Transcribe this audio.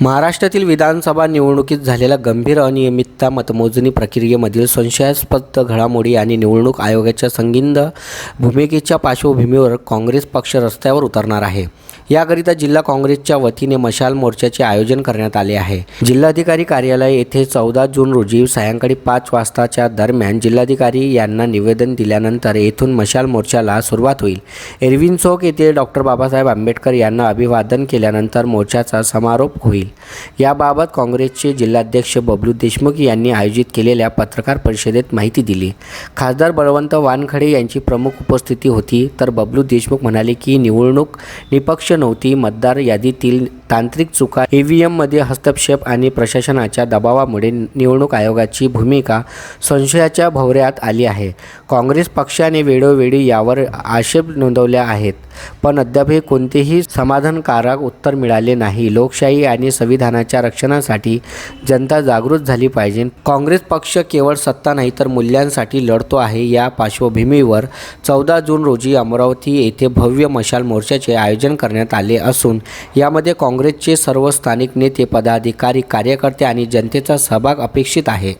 महाराष्ट्रातील विधानसभा निवडणुकीत झालेल्या गंभीर अनियमितता मतमोजणी प्रक्रियेमधील संशयास्पद घडामोडी आणि निवडणूक आयोगाच्या संगिंद भूमिकेच्या पार्श्वभूमीवर काँग्रेस पक्ष रस्त्यावर उतरणार आहे. याकरिता जिल्हा काँग्रेसच्या वतीने मशाल मोर्चाचे आयोजन करण्यात आले आहे. जिल्हाधिकारी कार्यालय येथे चौदा जून रोजी सायंकाळी पाच वाजताच्या दरम्यान जिल्हाधिकारी यांना निवेदन दिल्यानंतर येथून मशाल मोर्चाला सुरुवात होईल. एरविन चौक येथे डॉक्टर बाबासाहेब आंबेडकर यांना अभिवादन केल्यानंतर मोर्चाचा समारोप होईल. याबाबत काँग्रेसचे जिल्हाध्यक्ष बबलू देशमुख यांनी आयोजित केलेल्या पत्रकार परिषदेत माहिती दिली. खासदार बळवंत वानखडे यांची प्रमुख उपस्थिती होती तर बबलू देशमुख म्हणाले की निवडणूक निपक्ष नव्हती. मतदार यादीतील तांत्रिक चुका ई व्ही एममध्ये हस्तक्षेप आणि प्रशासनाच्या दबावामुळे निवडणूक आयोगाची भूमिका संशयाच्या भवऱ्यात आली आहे. काँग्रेस पक्षाने वेळोवेळी यावर आक्षेप नोंदवल्या आहेत. पण अद्यापही कोणतेही समाधानकारक उत्तर मिळाले नाही. लोकशाही आणि संविधानाच्या रक्षणासाठी जनता जागृत झाली पाहिजे. काँग्रेस पक्ष केवळ सत्ता नाही तर मूल्यांसाठी लढतो आहे. या पार्श्वभूमीवर चौदा जून रोजी अमरावती येथे भव्य मशाल मोर्चाचे आयोजन करण्यात आले असून यामध्ये काँग्रेसचे सर्व स्थानिक नेते पदाधिकारी कार्यकर्ते आणि जनतेचा सहभाग अपेक्षित आहे.